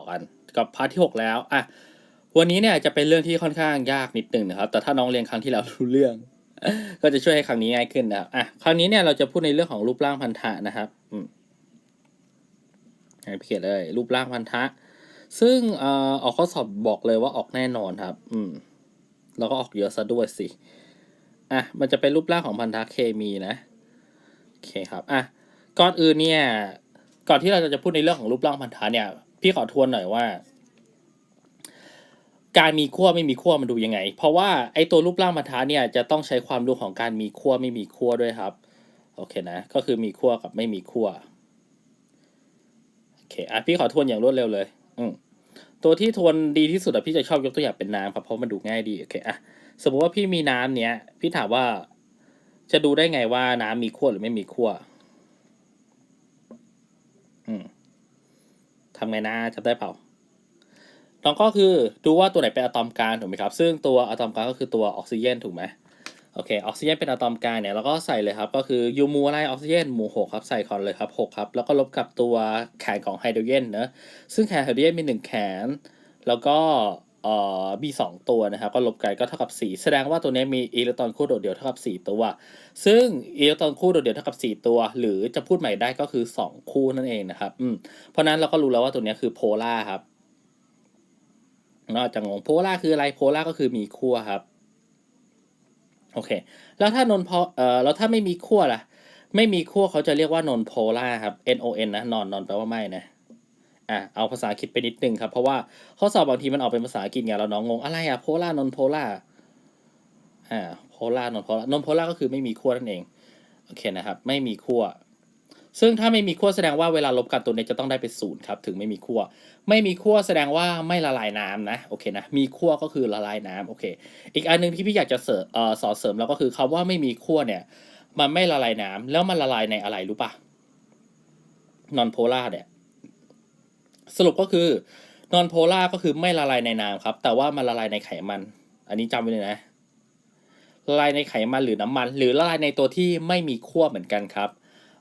ต่อกันกับพาร์ทที่หกแล้วอะวันนี้เนี่ยจะเป็นเรื่องที่ค่อนข้างยากนิดนึงนะครับ แต่ถ้าน้องเรียนครั้งที่แล้วรู้เรื่อง ก็จะช่วยให้ครั้งนี้ง่ายขึ้นนะครับอะคราวนี้เนี่ยเราจะพูดในเรื่องของรูปร่างพันธะนะครับอืมให้เขียนเลยรูปร่างพันธะ ซึ่งเอ่อออกข้อสอบบอกเลยว่าออกแน่นอนครับ อืมแล้วก็ออกเยอะซะด้วยสิอะมันจะเป็นรูปร่างของพันธะเคมีนะโอเคครับอะก่อนอื่นเนี่ย ก่อนที่เราจะพูดในเรื่องของรูปร่างพันธะเนี่ย พี่ขอทวนหน่อยว่า การมีขั้วไม่มีขั้วมันดูยังไง เพราะว่าไอ้ตัวรูปร่างพันธะเนี่ยจะต้องใช้ความรู้ของการมีขั้วไม่มีขั้วด้วยครับ โอเคนะ ก็คือมีขั้วกับไม่มีขั้วโอเคอะพี่ขอทวนอย่างรวดเร็วเลย อืมตัวที่ทวนดีที่สุดอะพี่จะชอบยกตัวอย่างเป็นน้ำครับเพราะมันดูง่ายดีโอเคอะสมมติว่าพี่มีน้ำเนี้ย พี่ถามว่าจะดูได้ไงว่าน้ำมีขั้วหรือไม่มีขั้วอืม ทำไงนะจำได้เปล่าลองก็คือดูว่าตัวไหนเป็นอะตอมกลางถูกไหมครับ ซึ่งตัวอะตอมกลางก็คือตัวออกซิเจนถูกไหมโอเคออกซิเจนเป็นอะตอมกลางเนี่ยเราก็ใส่เลยครับ ก็คือยูมูอะไรออกซิเจนหมู่หกครับใส่คอนเลยครับหกครับ แล้วก็ลบกับตัวแขนของไฮโดรเจนเนอะซึ่งแขนไฮโดรเจนมีหนึ่งแขน แล้วก็ เอ่อมีสองตัวนะครับก็ลบกันก็เท่ากับสี่แสดงว่าตัวนี้มีอิเล็กตรอนคู่โดดเดี่ยวเท่ากับสี่ตัว ซึ่งอิเล็กตรอนคู่โดดเดี่ยวเท่ากับสี่ตัว หรือจะพูดใหม่ได้ก็คือสองคู่นั่นเองนะครับอืมเพราะนั้นเราก็รู้แล้วว่าตัวนี้คือโพล่าครับนอกจากงงโพล่าคืออะไรโพล่าก็คือมีขั้วครับโอเค แล้วถ้านนพอเอ่อแล้วถ้าไม่มีขั้วล่ะ ไม่มีขั้วเขาจะเรียกว่านนโพล่าครับ N O N นะนอนนอนแปลว่าไม่นะ อะเอาภาษาอังกฤษไปนิดนึงครับ เพราะว่าข้อสอบบางทีมันออกเป็นภาษาอังกฤษไงเราน้องงงอะไรอะโพล่านนโพล่าอ่าโพล่านนโพล่านนโพล่าก็คือไม่มีขั้วนั่นเองโอเคนะครับ ไม่มีขั้วซึ่งถ้าไม่มีขั้วแสดงว่าเวลาลบกันตัวนี้จะต้องได้เป็นศูนย์ครับถึงไม่มีขั้วไม่มีขั้วแสดงว่าไม่ละลายน้ำนะโอเคนะมีขั้วก็คือละลายน้ำโอเค อีกอันหนึงที่พี่อยากจะเสริมเอ่อสอนเสริมแล้วก็คือคำว่าไม่มีขั้วเนี่ย มันไม่ละลายน้ำแล้วมันละลายในอะไรรู้ปะนอนโพล่าเนี่ย สรุปก็คือนอนโพล่าก็คือไม่ละลายในน้ำครับ แต่ว่ามันละลายในไขมัน อันนี้จำไว้เลยนะละลายในไขมันหรือน้ำมัน หรือละลายในตัวที่ไม่มีขั้วเหมือนกันครับ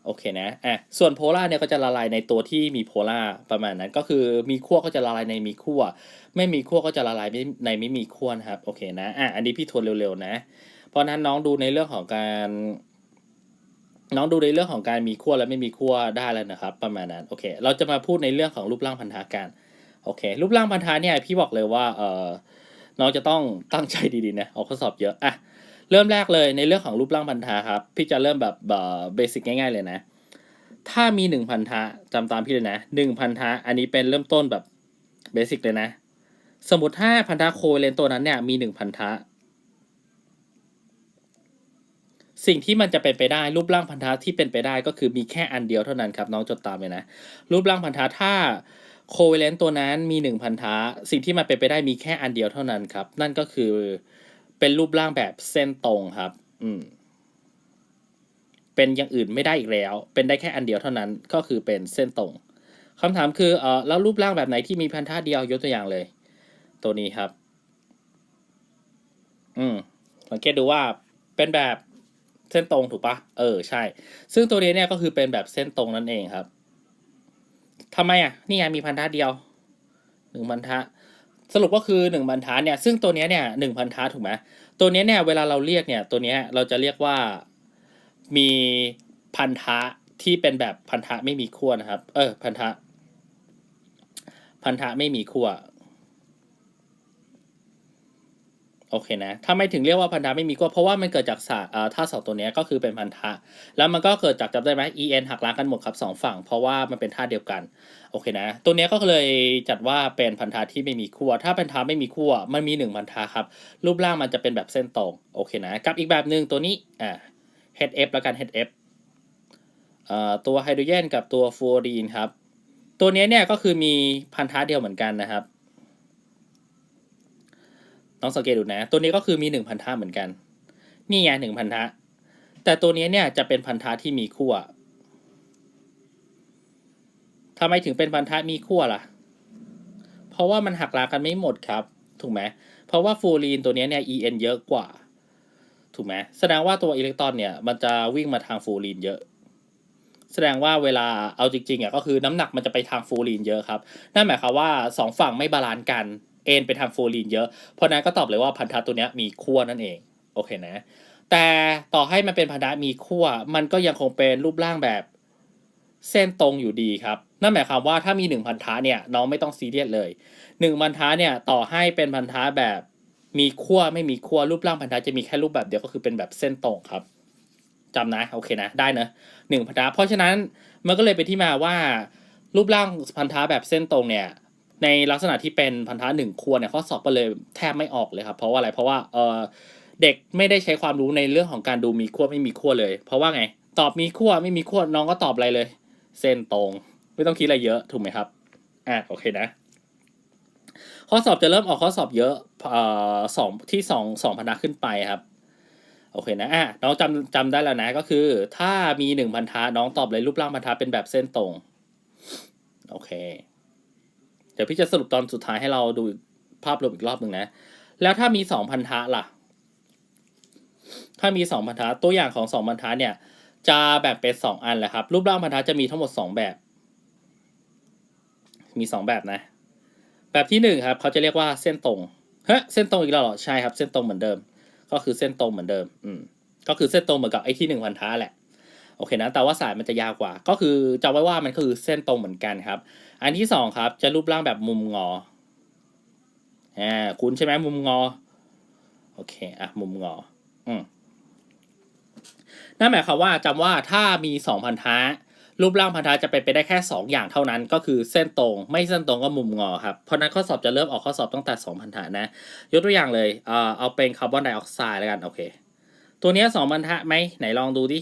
โอเคนะอะส่วนโพล่าเนี่ยก็จะละลายในตัวที่มีโพล่าประมาณนั้นก็คือมีขั้วก็จะละลายในมีขั้วไม่มีขั้วก็จะละลายในไม่มีขั้วนะครับโอเคนะอะอันนี้พี่ทวนเร็วๆนะ เพราะนั้นน้องดูในเรื่องของการ น้องดูในเรื่องของการมีขั้วและไม่มีขั้วได้แล้วนะครับ ประมาณนั้นโอเค เราจะมาพูดในเรื่องของรูปร่างพันธะกันโอเค รูปร่างพันธะเนี่ยพี่บอกเลยว่าเออน้องจะต้องตั้งใจดีๆนะเอาข้อสอบเยอะอะเริ่มแรกเลยในเรื่องของรูปร่างพันธะครับพี่จะเริ่มแบบเบสิกง่าย ๆ เลยนะ ถ้ามีหนึ่งพันธะจำตามพี่เลยนะหนึ่งพันธะอันนี้เป็นเริ่มต้นแบบเบสิกเลยนะ สมมติถ้าพันธะโคเลนตัวนั้นเนี่ยมีหนึ่งพันธะ สิ่งที่มันจะเป็นไปได้รูปร่างพันธะที่เป็นไปได้ก็คือมีแค่อันเดียวเท่านั้นครับน้องจดตามเลยนะรูปร่างพันธะถ้าโคเวเลนต์ตัวนั้นมีหนึ่งพันธะสิ่งที่มันเป็นไปได้มีแค่อันเดียวเท่านั้นครับ นั่นก็คือเป็นรูปร่างแบบเส้นตรงครับ อืมเป็นอย่างอื่นไม่ได้อีกแล้ว เป็นได้แค่อันเดียวเท่านั้นก็คือเป็นเส้นตรงคำถามคือเออแล้วรูปร่างแบบไหนที่มีพันธะเดียวยกตัวอย่างเลย ตัวนี้ครับ อืมสังเกตดูว่าเป็นแบบ เส้นตรงถูกปะเออใช่ ซึ่งตัวนี้เนี่ยก็คือเป็นแบบเส้นตรงนั่นเองครับทำไมอะนี่ไงมีพันธะเดียวหนึ่งพันธะสรุปก็คือหนึ่งพันธะเนี่ยซึ่งตัวนี้เนี่ยหนึ่งพันธะถูกไหมตัวนี้เนี่ยเวลาเราเรียกเนี่ยตัวนี้เราจะเรียกว่ามีพันธะที่เป็นแบบพันธะไม่มีขั้วนะครับ เออพันธะพันธะไม่มีขั้ว โอเคนะทำไม่ถึงเรียกว่าพันธะไม่มีขั้วเพราะว่ามันเกิดจากศาสตร์ธาสองตัวนี้ก็คือเป็นพันธะ แล้วมันก็เกิดจากจำได้ไหม en หักล้างกันหมดครับสองฝั่ง เพราะว่ามันเป็นธาตุเดียวกันโอเคนะ ตัวนี้ก็เลยจัดว่าเป็นพันธะที่ไม่มีขั้วถ้าพันธะไม่มีขั้วมันมีหนึ่งพันธะครับ รูปร่างมันจะเป็นแบบเส้นตรงโอเคนะกับอีกแบบหนึ่งตัวนี้อ่า HF แล้วกัน HF อ่อตัวไฮโดรเจนกับตัวฟลูออรีนครับตัวนี้เนี่ยก็คือมีพันธะเดียวเหมือนกันนะครับ ลองสังเกตดูนะ ตัวนี้ก็คือมีหนึ่งพันธะเหมือนกัน นี่ไงหนึ่งพันธะ แต่ตัวนี้เนี่ยจะเป็นพันธะที่มีขั้วทำไมถึงเป็นพันธะมีขั้วล่ะ เพราะว่ามันหักล้างกันไม่หมดครับ ถูกไหม เพราะว่าฟูรีนตัวนี้เนี่ย En เยอะกว่า ถูกไหม แสดงว่าตัวอิเล็กตรอนเนี่ยมันจะวิ่งมาทางฟูรีนเยอะ แสดงว่าเวลาเอาจริงๆอะก็คือน้ำหนักมันจะไปทางฟูลีนเยอะครับ นั่นหมายความว่าสองฝั่งไม่บาลานซ์กัน เอ็นไปทางฟูลีนเยอะ เพราะนั้นก็ตอบเลยว่าพันธะตัวนี้มีขั้วนั่นเอง โอเคนะ แต่ต่อให้มันเป็นพันธะมีขั้ว มันก็ยังคงเป็นรูปร่างแบบเส้นตรงอยู่ดีครับ นั่นหมายความว่าถ้ามีหนึ่งพันธะเนี่ยน้องไม่ต้องซีเรียสเลยหนึ่งพันธะเนี่ยต่อให้เป็นพันธะแบบมีขั้วไม่มีขั้วรูปร่างพันธะจะมีแค่รูปแบบเดียวก็คือเป็นแบบเส้นตรงครับจำนะโอเคนะได้เนอะหนึ่งพันธะเพราะฉะนั้นมันก็เลยเป็นที่มาว่ารูปร่างพันธะแบบเส้นตรงเนี่ย ในลักษณะที่เป็นพันธะหนึ่งขั้วเนี่ยข้อสอบก็เลยแทบไม่ออกเลยครับ เพราะว่าอะไรเพราะว่าเออเด็กไม่ได้ใช้ความรู้ในเรื่องของการดูมีขั้วไม่มีขั้วเลย เพราะว่าไง ตอบมีขั้วไม่มีขั้วน้องก็ตอบอะไรเลย เส้นตรง ไม่ต้องคิดอะไรเยอะถูกไหมครับอะโอเคนะ ข้อสอบจะเริ่มออกข้อสอบเยอะเอ่อสองที่สองสองพันธะขึ้นไปครับโอเคนะอะน้องจำจำได้แล้วนะก็คือ ถ้ามีหนึ่งพันธะน้องตอบเลยรูปร่างพันธะเป็นแบบเส้นตรง โอเค ดี๋ยวพี่จะสรุปตอนสุดท้ายให้เราดูภาพรวมอีกรอบหนึ่งนะ แล้วถ้ามีสองพันธะล่ะ ถ้ามีสองพันธะตัวอย่างของสองพันธะเนี่ย จะแบ่งเป็นสองอันแหละครับ รูปร่างพันธะจะมีทั้งหมดสองแบบ มีสองแบบนะ แบบที่หนึ่งครับ เขาจะเรียกว่าเส้นตรงเฮ้เส้นตรงอีกแล้วเหรอใช่ครับ เส้นตรงเหมือนเดิม ก็คือเส้นตรงเหมือนเดิม อืมก็คือเส้นตรงเหมือนกับไอ้ที่หนึ่งพันธะแหละโอเคนะ แต่ว่าสายมันจะยาวกว่า ก็คือจำไว้ว่ามันคือเส้นตรงเหมือนกันครับ อันที่สองครับ จะรูปร่างแบบมุมงออ่าคุณใช่ไหมมุมงอ โอเค อะ มุมงอ อืมนั่นหมายความว่าจำว่าถ้ามีสองพันธะรูปร่างพันธะจะเป็นไปได้แค่สองอย่างเท่านั้นก็คือเส้นตรง ไม่เส้นตรงก็มุมงอครับ เพราะนั้นข้อสอบจะเริ่มออกข้อสอบตั้งแต่สองพันธะนะ ยกตัวอย่างเลย เอ่อเอาเป็นคาร์บอนไดออกไซด์แล้วกัน โอเค ตัวนี้สองพันธะไหมไหนลองดูดิ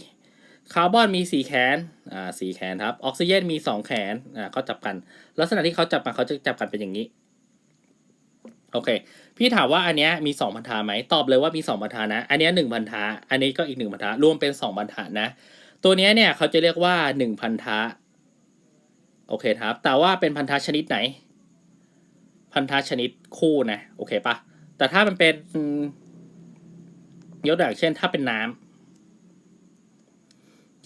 คาร์บอนมีสี่แขน อ่าสี่แขนครับ ออกซิเจนมีสองแขน อ่าเขาจับกัน ลักษณะที่เขาจับกันเขาจะจับกันเป็นอย่างนี้ โอเค พี่ถามว่าอันเนี้ยมีสองพันธะไหม ตอบเลยว่ามีสองพันธะนะ อันเนี้ยหนึ่งพันธะอันนี้ก็อีกหนึ่งพันธะรวมเป็นสองพันธะนะ ตัวเนี้ยเนี่ยเขาจะเรียกว่าหนึ่งพันธะ โอเคครับ แต่ว่าเป็นพันธะชนิดไหน พันธะชนิดคู่นะ โอเคปะแต่ถ้ามันเป็นยกตัวอย่างเช่น ถ้าเป็นน้ำ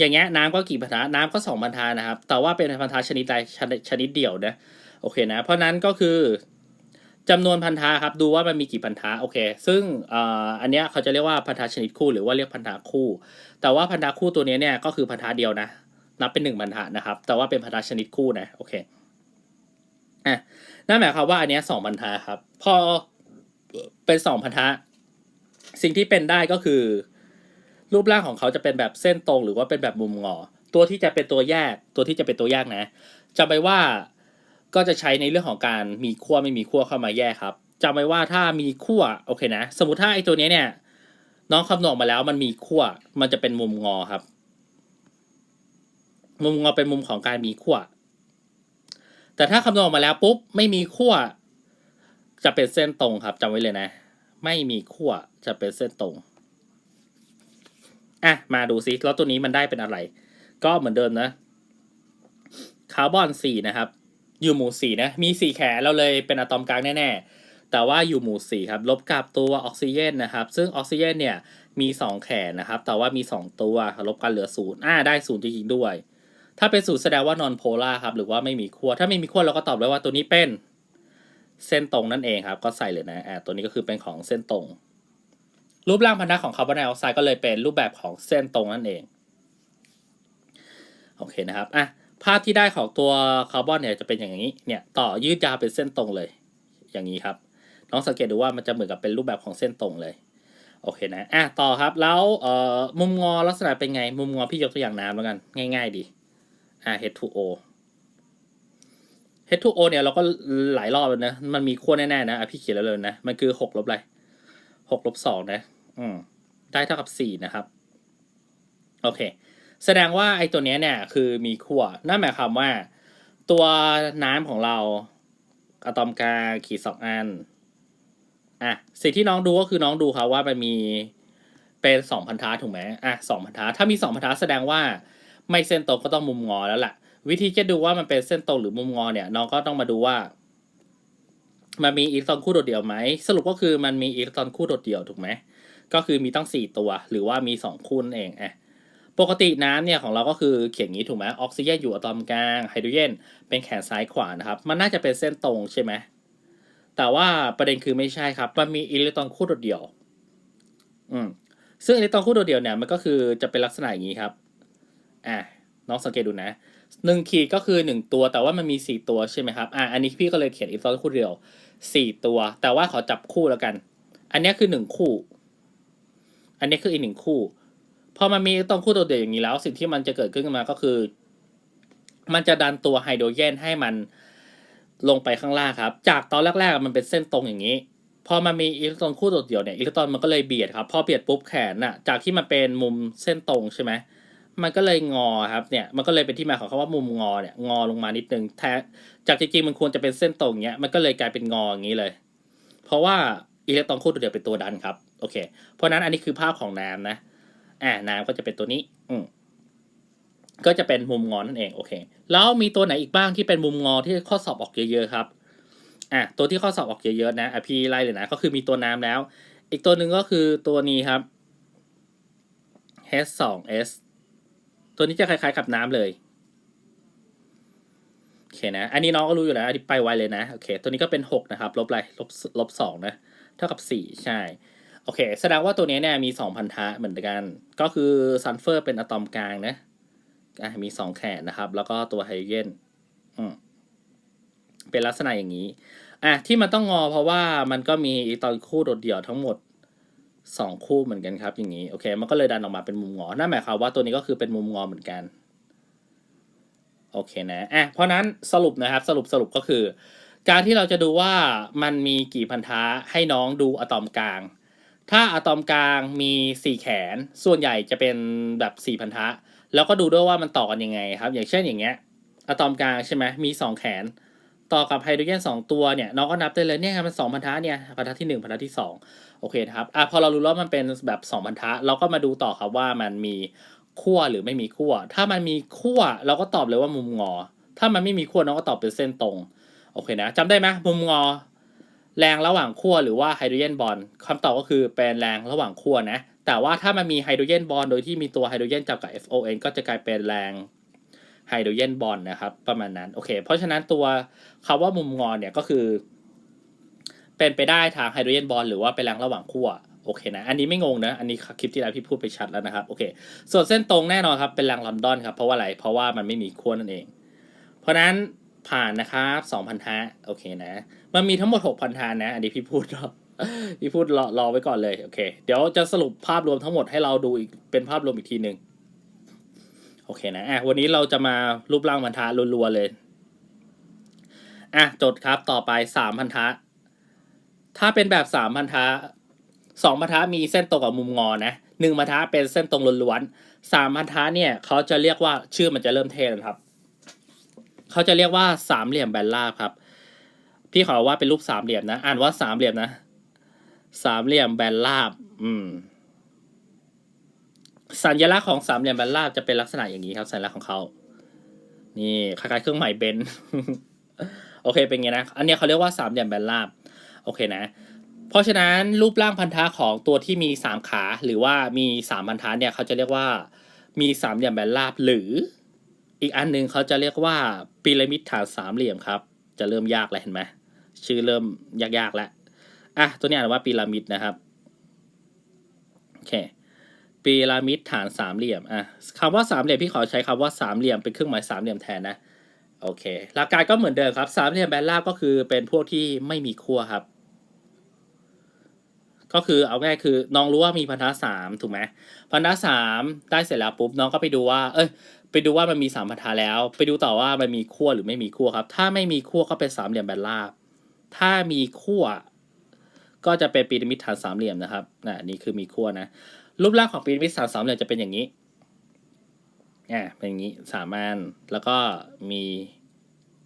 อย่างเงี้ยน้ำก็กี่พันธะน้ำก็สองพันธะนะครับ แต่ว่าเป็นพันธะชนิดใดชนิดชนิดเดียวนะโอเคนะ เพราะนั้นก็คือจำนวนพันธะครับดูว่ามันมีกี่พันธะโอเค ซึ่งอ่ออันเนี้ยเขาจะเรียกว่าพันธะชนิดคู่หรือว่าเรียกพันธะคู่ แต่ว่าพันธะคู่ตัวเนี้ยเนี่ยก็คือพันธะเดียวนะนับเป็นหนึ่งพันธะนะครับ แต่ว่าเป็นพันธะชนิดคู่นะโอเคอะนั่นหมายความว่าอันเนี้ยสองพันธะครับ พอเป็นสองพันธะสิ่งที่เป็นได้ก็คือ รูปร่างของเขาจะเป็นแบบเส้นตรงหรือว่าเป็นแบบมุมงอ ตัวที่จะเป็นตัวแยก ตัวที่จะเป็นตัวแยกนะจำไว้ว่าก็จะใช้ในเรื่องของการมีขั้วไม่มีขั้วเข้ามาแยกครับจำไว้ว่าถ้ามีขั้วโอเคนะ สมมติถ้าไอ้ตัวนี้เนี่ยน้องคำนวณมาแล้วมันมีขั้วมันจะเป็นมุมงอครับ มุมงอเป็นมุมของการมีขั้วแต่ถ้าคำนวณออกมาแล้วปุ๊บไม่มีขั้วจะเป็นเส้นตรงครับจำไว้เลยนะ ไม่มีขั้วจะเป็นเส้นตรง อะมาดูซิแล้วตัวนี้มันได้เป็นอะไร ก็เหมือนเดิมนะคาร์บอนสี่นะครับ อยู่หมู่สี่นะ มีสี่แขนเราเลยเป็นอะตอมกลางแน่ๆ แต่ว่าอยู่หมู่สี่ครับ ลบกับตัวออกซิเจนนะครับ ซึ่งออกซิเจนเนี่ยมีสองแขนนะครับ แต่ว่ามีสองตัวลบกันเหลือศูนย์อ่าได้ศูนย์จริงๆด้วย ถ้าเป็นศูนย์แสดงว่านอนโพล่าครับ หรือว่าไม่มีขั้ว ถ้าไม่มีขั้วเราก็ตอบเลยว่าตัวนี้เป็น เส้นตรงนั่นเองครับ ก็ใส่เลยนะอ่าตัวนี้ก็คือเป็นของเส้นตรง รูปร่างพันธะของคาร์บอนไดออกไซด์ก็เลยเป็นรูปแบบของเส้นตรงนั่นเองโอเคนะครับอะภาพที่ได้ของตัวคาร์บอนเนี่ยจะเป็นอย่างนี้เนี่ยต่อยืดยาวเป็นเส้นตรงเลย อย่างนี้ครับน้องสังเกตดูว่ามันจะเหมือนกับเป็นรูปแบบของเส้นตรงเลยโอเคนะอะต่อครับแล้วเอ่อมุมงอลักษณะเป็นไง มุมงอพี่ยกตัวอย่างน้ำแล้วกันง่าย ๆ ดีอะ H2O H2O เนี่ยเราก็หลายรอบแล้วนะมันมีขั้วแน่ๆนะอะพี่เขียนแล้วเลยนะมันคือหกลบอะไร หกลบสองนะ อืม ได้เท่ากับสี่นะครับ โอเค แสดงว่าไอ้ตัวเนี้ยเนี่ย คือมีขั้วนั่นหมายความว่า ตัวน้ำของเราอะตอมกาขีดสองอัน อะ สิ่งที่น้องดูก็คือน้องดูครับว่ามันมีเป็นสองพันธะถูกไหมอะสองพันธะถ้ามีสองพันธะแสดงว่าไม่เส้นตรงก็ต้องมุมงอแล้วล่ะ วิธีจะดูว่ามันเป็นเส้นตรงหรือมุมงอเนี่ย น้องก็ต้องมาดูว่า มันมีอิเล็กตรอนคู่โดดเดี่ยวไหม สรุปก็คือมันมีอิเล็กตรอนคู่โดดเดี่ยวถูกไหม ก็คือมีตั้งสี่ตัว หรือว่ามีสองคู่นั่นเองอะปกติน้ำเนี่ยของเราก็คือเขียนอย่างนี้ถูกไหมออกซิเจนอยู่อะตอมกลางไฮโดรเจนเป็นแขนซ้ายขวานะครับ มันน่าจะเป็นเส้นตรงใช่ไหมแต่ว่าประเด็นคือไม่ใช่ครับ มันมีอิเล็กตรอนคู่โดดเดี่ยว อืม ซึ่งอิเล็กตรอนคู่โดดเดี่ยวเนี่ยมันก็คือจะเป็นลักษณะอย่างนี้ครับ อะน้องสังเกตดูนะ หนึ่งขีดก็คือหนึ่งตัว แต่ว่ามันมีสี่ตัวใช่ไหมครับอะอันนี้พี่ก็เลยเขียนอิเล็กตรอนคู่เดียวสี่ตัว แต่ว่าขอจับคู่แล้วกัน อันนี้คือหนึ่งคู่ อันนี้คืออีกหนึ่งคู่พอมันมีอิเล็กตรอนคู่โดดเดียวอย่างนี้แล้ว สิ่งที่มันจะเกิดขึ้นมาก็คือ มันจะดันตัวไฮโดรเจนให้มันลงไปข้างล่างครับ จากตอนแรกๆมันเป็นเส้นตรงอย่างนี้ พอมันมีอิเล็กตรอนคู่โดดเดียวเนี่ยอิเล็กตรอนมันก็เลยเบียดครับ พอเบียดปุ๊บแขนน่ะ จากที่มันเป็นมุมเส้นตรงใช่ไหม มันก็เลยงอครับเนี่ยมันก็เลยเป็นที่มาของคำว่ามุมงอเนี่ยงอลงมานิดนึงแท้จากจริงๆมันควรจะเป็นเส้นตรงเนี้ยมันก็เลยกลายเป็นงออย่างนี้เลย เพราะว่าอิเล็กตรอนคู่โดดเดียวเป็นตัวดันครับโอเค เพราะฉะนั้นอันนี้คือภาพของน้ำนะอ่าน้ำก็จะเป็นตัวนี้ อืมก็จะเป็นมุมงอนั่นเองโอเค แล้วมีตัวไหนอีกบ้างที่เป็นมุมงอที่ข้อสอบออกเยอะๆครับอะตัวที่ข้อสอบออกเยอะๆนะอะพี่ไล่เลยนะก็คือมีตัวน้ำแล้ว อีกตัวหนึ่งก็คือตัวนี้ครับ H2S ตัวนี้จะคล้ายๆกับน้ำเลยโอเคนะ อันนี้น้องก็รู้อยู่แล้วอันนี้ไปไวเลยนะโอเค ตัวนี้ก็เป็นหกนะครับ ลบอะไรลบลบสองนะเท่ากับสี่ใช่โอเค แสดงว่าตัวนี้เนี่ยมีสองพันธะเหมือนกัน ก็คือซัลเฟอร์เป็นอะตอมกลางนะมีสองแขนนะครับ แล้วก็ตัวไฮโดรเจนเป็นลักษณะอย่างนี้อะที่มันต้องงอเพราะว่ามันก็มีตอนคู่โดดเดี่ยวทั้งหมด สองคู่เหมือนกันครับอย่างนี้โอเค มันก็เลยดันออกมาเป็นมุมงอ นั่นหมายความว่าตัวนี้ก็คือเป็นมุมงอเหมือนกันโอเคนะอะเพราะนั้นสรุปนะครับสรุปสรุปก็คือ การที่เราจะดูว่ามันมีกี่พันธะให้น้องดูอะตอมกลาง ถ้าอะตอมกลางมีสี่แขน ส่วนใหญ่จะเป็นแบบสี่พันธะ แล้วก็ดูด้วยว่ามันต่อกันยังไงครับ อย่างเช่นอย่างเงี้ยอะตอมกลางใช่ไหมมีสองแขน ต่อกับไฮโดรเจนสองตัวเนี่ยน้องก็นับได้เลยเนี่ยมันสองพันธะเนี่ยพันธะที่หนึ่งพันธะที่สองโอเคนะครับอะพอเรารู้แล้วมันเป็นแบบสองพันธะเราก็มาดูต่อครับว่ามันมีขั้วหรือไม่มีขั้วถ้ามันมีขั้วเราก็ตอบเลยว่ามุมงอ ถ้ามันไม่มีขั้วน้องก็ตอบเป็นเส้นตรงโอเคนะจำได้ไหมมุมงอ แรงระหว่างขั้วหรือว่าไฮโดรเจนบอลคำตอบก็คือเป็นแรงระหว่างขั้วนะแต่ว่าถ้ามันมีไฮโดรเจนบอลโดยที่มีตัวไฮโดรเจนจับกับ FON ก็จะกลายเป็นแรง ไฮโดรเจนบอลนะครับ ประมาณนั้นโอเค เพราะฉะนั้นตัวคำว่ามุมงอนเนี่ยก็คือ เป็นไปได้ทางไฮโดรเจนบอลหรือว่าเป็นแรงระหว่างขั้วโอเคนะ อันนี้ไม่งงนะ อันนี้คลิปที่แล้วพี่พูดไปชัดแล้วนะครับ โอเค ส่วนเส้นตรงแน่นอนครับ เป็นแรงลอนดอนครับ เพราะว่าอะไร เพราะว่ามันไม่มีขั้วนั่นเอง เพราะนั้นผ่านนะครับสองพันธะโอเคนะ มันมีทั้งหมดหกพันธะนะ อันนี้พี่พูดรอพี่พูดรอรอไว้ก่อนเลย โอเค เดี๋ยวจะสรุปภาพรวมทั้งหมดให้เราดูอีกเป็นภาพรวมอีกทีหนึ่ง อเคนะอะวันนี้เราจะมารูปร่างพันธะรัวๆเลยอะจดครับต่อไปสามพันธะ ถ้าเป็นแบบสามพันธะสองพันธะมีเส้นตรงกับมุมงอนะหนึ่งพันธะเป็นเส้นตรงล้วนๆสามพันธะเนี่ยเขาจะเรียกว่าชื่อมันจะเริ่มเท่แล้วครับเขาจะเรียกว่าสามเหลี่ยมแบนราบครับ พี่ขอว่าเป็นรูปสามเหลี่ยมนะ อ่านว่าสามเหลี่ยมนะ สามเหลี่ยมแบนราบ อืม สัญลักษณ์ของสามเหลี่ยมแบนราบจะเป็นลักษณะอย่างนี้ครับ สัญลักษณ์ของเขา นี่คล้ายๆเครื่องหมายเบนโอเคเป็นไงนะ อันนี้เขาเรียกว่าสามเหลี่ยมแบนราบ โอเคนะ เพราะฉะนั้นรูปร่างพันธะของตัวที่มีสามขา หรือว่ามีสามพันธะเนี่ยเขาจะเรียกว่า มีสามเหลี่ยมแบนราบ หรือ อีกอันหนึ่งเขาจะเรียกว่าพีระมิดฐานสามเหลี่ยมครับ จะเริ่มยากแล้วเห็นไหมชื่อเริ่มยากๆแล้วอะตัวนี้อ่านว่าพีระมิดนะครับโอเค พีระมิดฐานสามเหลี่ยมอะคำว่าสามเหลี่ยมพี่ขอใช้คำว่าสามเหลี่ยมเป็นเครื่องหมายสามเหลี่ยมแทนนะโอเคหลักการก็เหมือนเดิมครับสามเหลี่ยมแบนราบก็คือเป็นพวกที่ไม่มีขั้วครับ ก็คือเอาง่ายคือน้องรู้ว่ามีพันธะสามถูกไหมพันธะสามได้เสร็จแล้วปุ๊บน้องก็ไปดูว่า เอ้ย ไปดูว่ามันมีสามพันธะแล้ว ไปดูต่อว่ามันมีขั้วหรือไม่มีขั้วครับ ถ้าไม่มีขั้วก็เป็นสามเหลี่ยมแบนราบ ถ้ามีขั้วก็จะเป็นพีระมิดฐานสามเหลี่ยมนะครับนะนี่คือมีขั้วนะ รูปร่างของพีระมิดฐานสามเหลี่ยมจะเป็นอย่างนี้อ่าเป็นอย่างนี้สามอันแล้วก็มี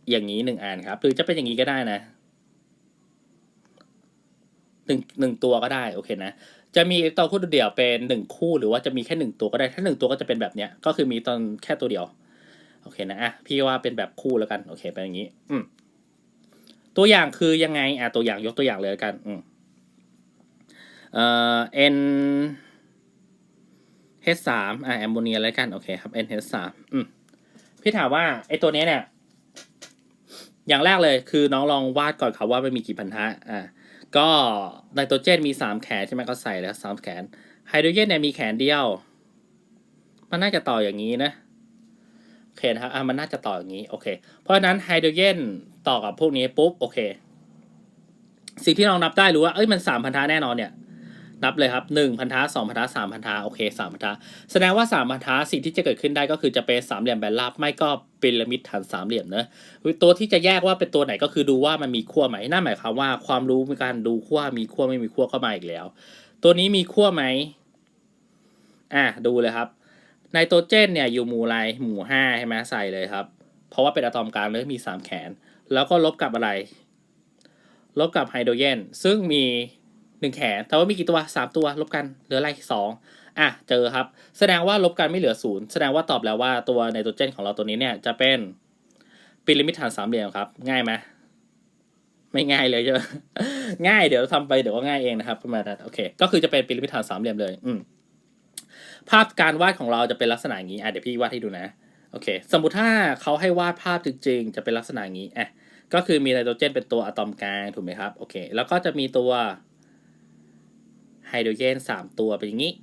อย่างนี้หนึ่งอันครับ หรือจะเป็นอย่างนี้ก็ได้นะหนึ่งหนึ่งตัวก็ได้โอเคนะจะมีตอนคู่ตัวเดียวเป็นหนึ่งคู่หรือว่าจะมีแค่หนึ่งตัวก็ได้ถ้าหนึ่งตัวก็จะเป็นแบบเนี้ยก็คือมีตอนแค่ตัวเดียว โอเคนะอะพี่ว่าเป็นแบบคู่แล้วกันโอเคเป็นอย่างนี้ อืมตัวอย่างคือยังไงอะตัวอย่างยกตัวอย่างเลยกัน อืมเอ่อ n H3 อ่าแอมโมเนียแล้วกัน โอเคครับ NH3 อืมพี่ถามว่าไอตัวนี้เนี่ย อย่างแรกเลยคือน้องลองวาดก่อนครับว่ามันมีกี่พันธะอ่าก็ไนโตรเจนมีสามแขนใช่ไหมก็ใส่แล้วสามแขนไฮโดรเจนเนี่ยมีแขนเดียว มันน่าจะต่ออย่างนี้นะโอเคนะครับอะมันน่าจะต่ออย่างนี้โอเค เพราะฉะนั้นไฮโดรเจนต่อกับพวกนี้ปุ๊บโอเค สิ่งที่เรานับได้รู้ว่าเอ้ยมันสามพันธะแน่นอนเนี่ย นับเลยครับหนึ่งพันธะสองพันธะสามพันธะโอเคสามพันธะแสดงว่าสามพันธะสิ่งที่จะเกิดขึ้นได้ก็คือจะเป็นสามเหลี่ยมแบนราบไม่ก็พีระมิดฐานสามเหลี่ยมเนอะตัวที่จะแยกว่าเป็นตัวไหนก็คือดูว่ามันมีขั้วไหมนั่นหมายความว่าความรู้ในการดูขั้วมีขั้วไม่มีขั้วเข้ามาอีกแล้ว ตัวนี้มีขั้วไหมอะดูเลยครับไนโตรเจนเนี่ยอยู่หมู่อะไรหมู่ห้าใช่ไหมใส่เลยครับ เพราะว่าเป็นอะตอมกลางเลยมีสามแขน แล้วก็ลบกับอะไร ลบกับไฮโดรเจนซึ่งมี หนึ่งแขนแต่ว่ามีกี่ตัวสามตัวลบกันเหลืออะไรสองอะเจอครับ แสดงว่าลบกันไม่เหลือศูนย์แสดงว่าตอบแล้วว่าตัวไนโตรเจนของเราตัวนี้เนี่ยจะเป็นพีระมิดฐานสามเหลี่ยมครับ ง่ายไหมไม่ง่ายเลยใช่ไหมง่ายเดี๋ยวทำไปเดี๋ยวก็ง่ายเองนะครับประมาณนั้นโอเค ก็คือจะเป็นพีระมิดฐานสามเหลี่ยมเลย อืมภาพการวาดของเราจะเป็นลักษณะอย่างนี้อะเดี๋ยวพี่วาดให้ดูนะโอเค สมมุติถ้าเขาให้วาดภาพจริงๆ จะเป็นลักษณะอย่างนี้อะก็คือมีไนโตรเจนเป็นตัวอะตอมกลางถูกไหมครับโอเค แล้วก็จะมีตัว ไฮโดรเจนสามตัวเป็นอย่างนี้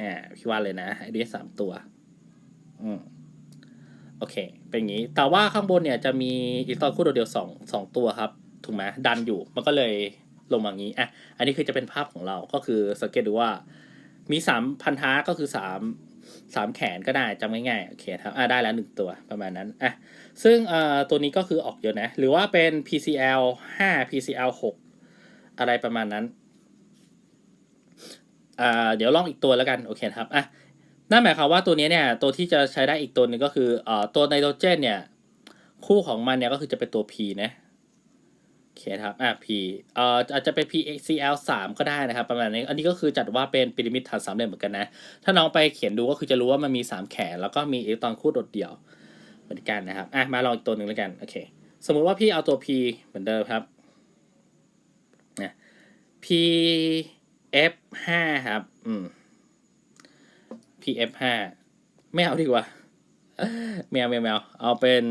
อ่าพี่ว่าเลยนะไฮโดรเจนสามตัว อืมโอเค เป็นอย่างนี้ แต่ว่าข้างบนเนี่ยจะมีอิเล็กตรอนคู่โดดเดียวสองสองตัวครับ ถูกไหมดันอยู่ มันก็เลยลงมางนี้ อะ อันนี้คือจะเป็นภาพของเรา ก็คือสังเกตดูว่า มีสามพันธะก็คือสามสามแขนก็ได้จำง่ายๆ โอเคครับ อ่าได้แล้วหนึ่งตัวประมาณนั้น อะ ซึ่งเอ่อตัวนี้ก็คือออกเยอะนะ หรือว่าเป็น PCL 5 PCL 6 อะไรประมาณนั้น อ่าเดี๋ยวลองอีกตัวแล้วกันโอเคครับอะนั่นหมายความว่าตัวนี้เนี่ยตัวที่จะใช้ได้อีกตัวหนึ่งก็คืออ่อตัวไนโตรเจนเนี่ยคู่ของมันเนี่ยก็คือจะเป็นตัว P นะโอเคครับอะ P เอ่ออาจจะเป็น PCL 3ก็ได้นะครับประมาณนี้ อันนี้ก็คือจัดว่าเป็นพีระมิดฐานสามเหลี่ยมเหมือนกันนะ ถ้าน้องไปเขียนดูก็คือจะรู้ว่ามันมี 3 แขน แล้วก็มีอิเล็กตรอนคู่โดดเดี่ยวเหมือนกันนะครับอะมาลองอีกตัวหนึ่งแล้วกันโอเคสมมุติว่าพี่เอาตัว P เหมือนเดิมครับนะ P F 5 ครับ อืม P F 5 ไม่เอาดีกว่าแมวแมวแมวเอาเป็น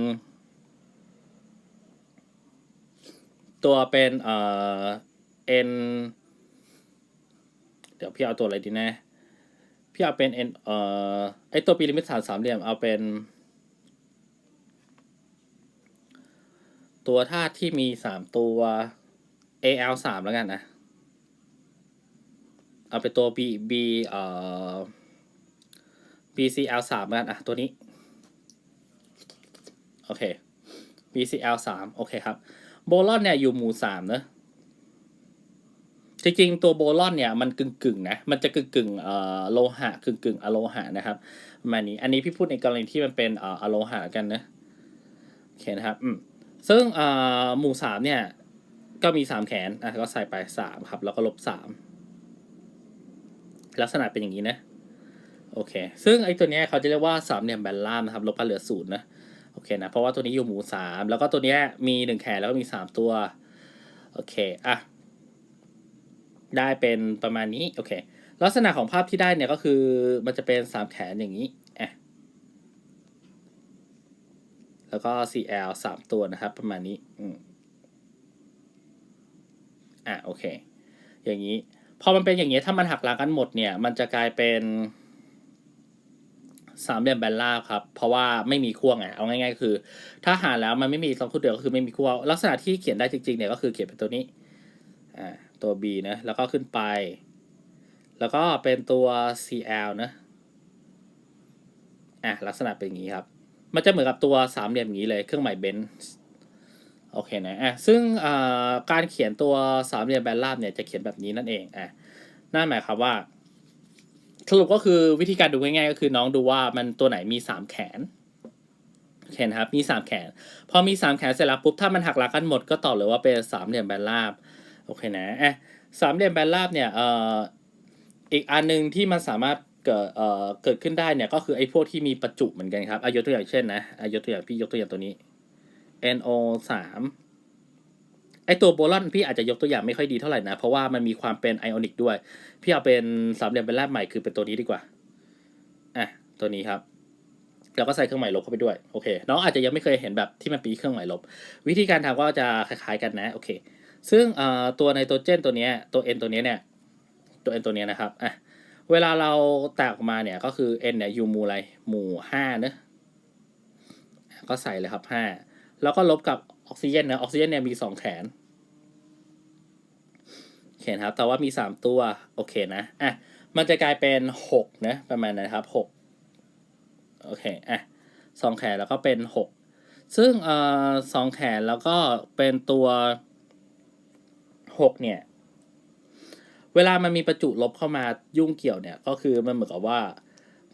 ตัวเป็นเอ่อ N เดี๋ยวพี่เอาตัวอะไรดีนะ พี่เอาเป็น N เอ่อไอตัวพีระมิดฐานสามเหลี่ยมเอาเป็น ตัวธาตุที่มีสามตัว AL สามแล้วกันนะ เอาเป็นตัว B B เอ่อ BCL สามกันอะ ตัวนี้ โอเค BCL สามโอเคครับ โบลอนเนี่ยอยู่หมู่สามเนอะจริงๆ ตัวโบลอนเนี่ยมันกึ่งกึ่งๆนะมันจะกึ่งกึ่งๆเอ่อโลหะกึ่งกึ่งๆอะโลหะนะครับมานี้ อันนี้พี่พูดในกรณีที่มันเป็นเอ่ออะโลหะกันนะโอเคนะครับอืมซึ่งเอ่อหมู่สามเนี่ยก็มีสามแขนอะก็ใส่ไปสามครับ แล้วก็ลบสาม ลักษณะเป็นอย่างนี้นะ โอเค ซึ่งไอ้ตัวนี้เขาจะเรียกว่าสามเหลี่ยมแบนล่ามนะครับลบกันเหลือศูนย์นะ โอเคนะ เพราะว่าตัวนี้อยู่หมู่สามแล้วก็ตัวนี้มีหนึ่งแขนแล้วก็มีสามตัว โอเค อะ ได้เป็นประมาณนี้ โอเค ลักษณะของภาพที่ได้เนี่ยก็คือมันจะเป็นสามแขนอย่างนี้อะแล้วก็ CL สามตัวนะครับ ประมาณนี้ อืมอะ โอเค อย่างนี้ พอมันเป็นอย่างนี้ถ้ามันหักล้างกันหมดเนี่ย มันจะกลายเป็นสามเหลี่ยมแบนราบครับ เพราะว่าไม่มีขั้วไงเอาง่ายๆ คือ ถ้าหาแล้วมันไม่มีสองคู่เดียวก็คือไม่มีขั้วลักษณะที่เขียนได้จริงๆเนี่ยก็คือเขียนเป็นตัวนี้อ่าตัว B นะแล้วก็ขึ้นไป แล้วก็เป็นตัว CL นะอะลักษณะเป็นอย่างนี้ครับ มันจะเหมือนกับตัวสามเหลี่ยมอย่างนี้เลยเครื่องหมายเบนซ์ โอเคนะอะซึ่งการเขียนตัวสามเหลี่ยมแบนราบเนี่ยจะเขียนแบบนี้นั่นเองอะนั่นหมายความว่า สรุปก็คือวิธีการดูง่ายๆก็คือน้องดูว่ามันตัวไหนมีสามแขนโอเคนะครับมีสามแขน พอมีสามแขนเสร็จแล้วปุ๊บถ้ามันหักหลักกันหมดก็ตอบเลยว่าเป็นสามเหลี่ยมแบนราบโอเคนะอะสามเหลี่ยมแบนราบเนี่ยเอ่ออีกอันหนึงที่มันสามารถเกิดเอ่อเกิดขึ้นได้เนี่ยก็คือไอ้พวกที่มีประจุเหมือนกันครับอายกตัวอย่างเช่นนะอายกตัวอย่างพี่ยกตัวอย่างตัวนี้ NO สามไอตัวโบลอนพี่อาจจะยกตัวอย่างไม่ค่อยดีเท่าไหร่นะ เพราะว่ามันมีความเป็นไอออนิกด้วย พี่เอาเป็นสามเหลี่ยมแบนราบใหม่คือเป็นตัวนี้ดีกว่า อะ ตัวนี้ครับ แล้วก็ใส่เครื่องหมายลบเข้าไปด้วย โอเค น้องอาจจะยังไม่เคยเห็นแบบที่มันป็นเครื่องหมายลบ วิธีการทำก็จะคล้ายๆกันนะ โอเค ซึ่งตัวไนโตรเจนตัวนี้ตัว N ตัวนี้เนี่ย ตัว N ตัวนี้นะครับ อะ เวลาเราแตกออกมาเนี่ยก็คือ N เนี่ยอยู่หมู่อะไร หมู่ห้าเนอะก็ใส่เลยครับห้า แล้วก็ลบกับออกซิเจนนะออกซิเจนเนี่ยมีสองแขนโอเคนครับแต่ว่ามีสามตัว โอเคนะอะมันจะกลายเป็นหกนะประมาณนั้ครับหกโอเคอะสองแขนแล้วก็เป็นหกซึ่งเอ่อสองแขนแล้วก็เป็นตัวหกเนี่ย เวลามันมีประจุลบเข้ามายุ่งเกี่ยวเนี่ย ก็คือมันเหมือนกับว่า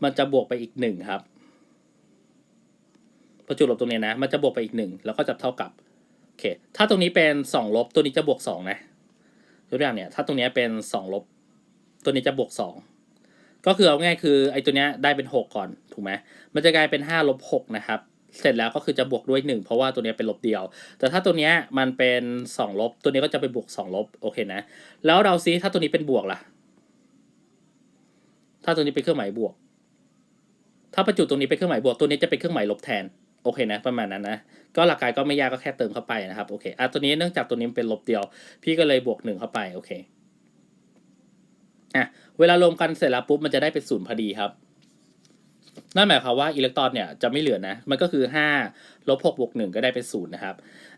มันจะบวกไปอีกหนึ่งครับ ประจุลบตรงนี้นะ มันจะบวกไปอีกหนึ่งแล้วก็จะเท่ากับโอเคถ้าตรงนี้เป็นสองลบตัวนี้จะบวกสองนะยกตัวอย่างเนี่ยถ้าตรงนี้เป็นสองลบตัวนี้จะบวกสองก็คือเอาง่ายคือไอ้ตัวเนี้ยได้เป็นหกก่อนถูกไหมมันจะกลายเป็นห้าลบหกนะครับเสร็จแล้วก็คือจะบวกด้วยหนึ่งเพราะว่าตัวนี้เป็นลบเดียว แต่ถ้าตัวนี้มันเป็นสองลบ ตัวนี้ก็จะไปบวกสองลบโอเคนะ แล้วเราซิถ้าตัวนี้เป็นบวกล่ะ ถ้าตัวนี้เป็นเครื่องหมายบวก ถ้าประจุตรงนี้เป็นเครื่องหมายบวกตัวนี้จะเป็นเครื่องหมายลบแทน โอเคนะประมาณนั้นนะ ก็หลักการก็ไม่ยากก็แค่เติมเข้าไปนะครับโอเคอะตัวนี้เนื่องจากตัวนี้เป็นลบเดียว พี่ก็เลยบวกหนึ่งเข้าไปโอเคอะเวลารวมกันเสร็จแล้วปุ๊บมันจะได้เป็นศูนย์พอดีครับนั่นหมายความว่าอิเล็กตรอนเนี่ยจะไม่เหลือนะ มันก็คือห้าลบหกบวกหนึ่งก็ได้เป็นศูนย์นะครับ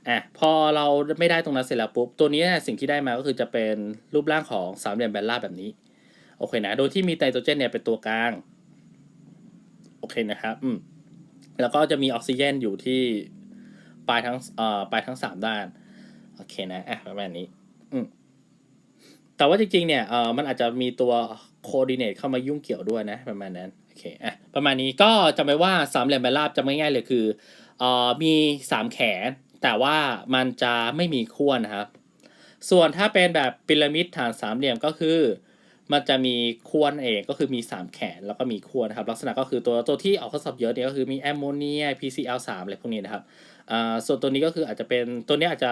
อะพอเราไม่ได้ตรงนั้นเสร็จแล้วปุ๊บ ตัวนี้เนี่ยสิ่งที่ได้มาก็คือจะเป็นรูปร่างของสามเหลี่ยมแบนล่าแบบนี้ โอเคนะ โดยที่มีไนโตรเจนเนี่ยเป็นตัวกลาง โอเคนะครับ อืม แล้วก็จะมีออกซิเจนอยู่ที่ปลายทั้งเอ่อปลายทั้งสามด้าน โอเคนะอะประมาณนี้ อืมแต่ว่าจริงๆเนี่ยเอ่อมันอาจจะมีตัวโคดิเนตเข้ามายุ่งเกี่ยวด้วยนะ ประมาณนั้นโอเคอะประมาณนี้ก็จำไว้ว่าสามเหลี่ยมแบนราบจำง่ายๆเลยคือเอ่อมีสามแขน แต่ว่ามันจะไม่มีขั้วนะครับ ส่วนถ้าเป็นแบบพีระมิดฐานสามเหลี่ยมก็คือ มันจะมีขั้วนั่นเองก็คือมี 3 แขนแล้วก็มีขั้วนะครับ ลักษณะก็คือตัวตัวที่ออกข้อสอบเยอะเนี่ยก็คือมีแอมโมเนีย PCl3 อะไรพวกนี้นะครับอ่าส่วนตัวนี้ก็คืออาจจะเป็นตัวนี้อาจจะ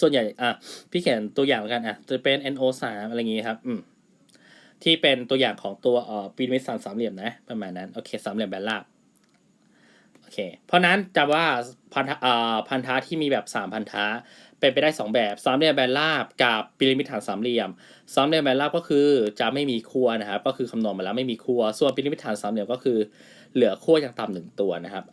ส่วนใหญ่อะพี่เขียนตัวอย่างกันอะจะเป็น NO3 อะไรอย่างงี้ครับอืมที่เป็นตัวอย่างของตัวเอ่อพีระมิดสามสามเหลี่ยมนะประมาณนั้นโอเคสามเหลี่ยมแบนราบโอเคเพราะนั้นจำว่าพันธะอ่าพันธะที่มีแบบสามพันธะ เป็นไปได้ 2 แบบสามเหลี่ยมแบนราบกับพีระมิดฐานสามเหลี่ยมสามเหลี่ยมแบนราบก็คือจะไม่มีครัวนะครับก็คือคำนวณมาแล้วไม่มีครัว ส่วนพีระมิดฐานสามเหลี่ยมก็คือ เหลือครัวอย่างต่ำหนึ่งตัวนะครับ